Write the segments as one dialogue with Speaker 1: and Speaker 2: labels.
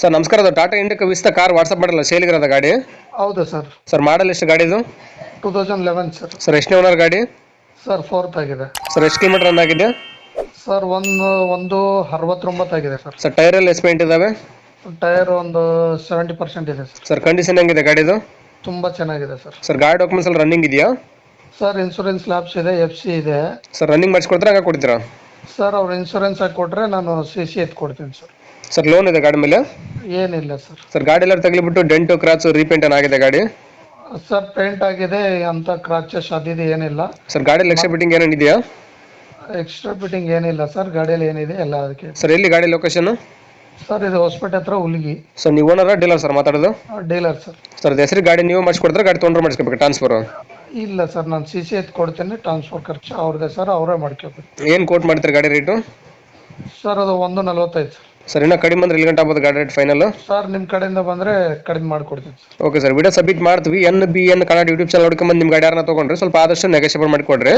Speaker 1: Sir ನಮಸ್ಕಾರ. ಅದು Tata Indica Vista car WhatsApp ಮಾಡಲ್ಲ ಸೇಲಿಗಿರೋದ ಗಾಡಿ?
Speaker 2: ಹೌದು ಸರ್.
Speaker 1: ಸರ್ ಮಾಡಲ್ ಎಷ್ಟು ಗಾಡಿದು
Speaker 2: two thousand eleven sir.
Speaker 1: Sir ಎಷ್ಟನೇ ಓನರ್ ಗಾಡಿ?
Speaker 2: ಸರ್ ಫೋರ್ತ್ ಆಗಿದೆ.
Speaker 1: ಸರ್ ಎಷ್ಟು ಕಿಲೋಮೀಟರ್ ರನ್ ಆಗಿದೆ?
Speaker 2: ಸರ್ ಒಂದು ಒಂದು ಅರವತ್ತೊಂಬತ್ತು ಆಗಿದೆ ಸರ್.
Speaker 1: ಸರ್ ಟೈರ್ ಎಲ್ಲ ಎಷ್ಟು ಪೇಂಟ್ ಇದಾವೆ?
Speaker 2: ಟೈರ್ ಒಂದು ಸೆವೆಂಟಿ ಪರ್ಸೆಂಟ್ ಇದೆ ಸರ್.
Speaker 1: ಸರ್ ಕಂಡೀಷನ್ ಹೆಂಗಿದೆ ಗಾಡಿದು?
Speaker 2: ತುಂಬ ಚೆನ್ನಾಗಿದೆ ಸರ್.
Speaker 1: ಸರ್ ಗಾಡಿ ಡಾಕ್ಯುಮೆಂಟ್ಸ್ ಅಲ್ಲಿ ರನ್ನಿಂಗ್ ಇದೆಯಾ?
Speaker 2: ಸರ್ ಇನ್ಶೂರೆನ್ಸ್ ಲ್ಯಾಬ್ಸ್ ಇದೆ ಎಫ್ ಸಿ ಇದೆ.
Speaker 1: ಸರ್ ರನ್ನಿಂಗ್ ಮಾಡಿಸ್ಕೊಡ್ತಾರೆ ಹಂಗೆ ಕೊಡ್ತೀರಾ?
Speaker 2: ಸರ್ ಅವ್ರು ಇನ್ಶೂರೆನ್ಸ್ ಹಾಕಿ ಕೊಟ್ಟರೆ ನಾನು ಸಿ ಸಿ ಎತ್ ಕೊಡ್ತೀನಿ ಸರ್.
Speaker 1: ಸರ್ ಲೋನ್ ಇದೆ ಗಾಡಿ ಮೇಲೆ?
Speaker 2: ಏನಿಲ್ಲ ಸರ್.
Speaker 1: ಸರ್ ಗಾಡಿ ಎಲ್ಲ ತಗಲಿಬಿಟ್ಟು ಡೆಂಟು ಕ್ರಾಚು ರೀಪೇಂಟ್ ಆಗಿದೆ ಗಾಡಿ?
Speaker 2: ಸರ್ ಪೇಂಟ್ ಆಗಿದೆ ಅಂತ ಕ್ರಾಚಸ್ ಅದಿದೆ ಏನಿಲ್ಲ.
Speaker 1: ಸರ್ ಗಾಡಿ ಲಕ್ಷ ಬಿಟ್ಟಿಂಗ್ ಏನೇನು ಇದೆಯಾ?
Speaker 2: ಎಕ್ಸ್ಟ್ರಾ ಫಿಟ್ಟಿಂಗ್ ಏನಿಲ್ಲ ಸರ್ ಗಾಡಿಯಲ್ಲಿ ಏನಿದೆ ಎಲ್ಲ ಅದಕ್ಕೆ.
Speaker 1: ಸರ್ ಎಲ್ಲಿ ಗಾಡಿ ಲೊಕೇಶನ್
Speaker 2: ಸರ್ ಇದು ಹೊಸಪೇಟೆ ಹತ್ರ ಹುಲ್ಗಿ.
Speaker 1: ಸರ್ ನೀವು ಓನರ ಡೀಲರ್ ಸರ್ ಮಾತಾಡೋದು?
Speaker 2: Dealer sir.
Speaker 1: ಸರ್ ಹೆಸರು ಗಾಡಿ ನೀವು ಮಾಡಿಸ್ಕೊಡ್ತಾರೆ ಗಾಡಿ ತೊಗೊಂಡ್ರೆ ಮಾಡಿಸ್ಕೋಬೇಕು ಟ್ರಾನ್ಸ್ಫರ್
Speaker 2: ಇಲ್ಲ ಸರ್ ನಾನು ಸಿ ಸಿ ಎತ್ ಕೊಡ್ತೇನೆ ಟ್ರಾನ್ಸ್ಫರ್ ಖರ್ಚು ಅವ್ರದ್ದೇ ಸರ್ ಅವರೇ ಮಾಡ್ಕೋಬೇಕು.
Speaker 1: ಏನು ಕೋಟ್ ಮಾಡ್ತಾರೆ ಗಾಡಿ ರೇಟು
Speaker 2: ಸರ್ ಅದು ಒಂದು ನಲ್ವತ್ತೈದು ಸರ್.
Speaker 1: ಸರ್ ಇನ್ನೂ ಕಡಿಮೆ ಅಂದ್ರೆ ಎಲ್ಲಿ ಗಂಟೆ ಆಗ್ಬೋದು ಗಾಡಿ ರೇಟ್ ಫೈನಲ್
Speaker 2: ಸರ್ ನಿಮ್ಮ ಕಡೆಯಿಂದ ಬಂದ್ರೆ ಕಡಿಮೆ ಮಾಡಿಕೊಡ್ತೀನಿ.
Speaker 1: ಓಕೆ ಸರ್ ವಿಡಿಯೋ ಸಬ್ಮಿಟ್ ಮಾಡ್ತೀವಿ. N B N Kannada YouTube channel ಹುಡ್ಕೊಂಬಂದು ನಿಮ್ಮ ಗಾಡಿ ಯಾರನ್ನ ತೊಗೊಂಡ್ರೆ ಸ್ವಲ್ಪ ಆದಷ್ಟು ನೆಗೋಷಿಯಬಲ್ ಮಾಡಿಕೊಡ್ರಿ.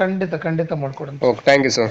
Speaker 2: ಖಂಡಿತ ಖಂಡಿತ ಮಾಡ್ಕೊಡ್ತೀನಿ
Speaker 1: ಓಕೆ ಥ್ಯಾಂಕ್ ಯು ಸರ್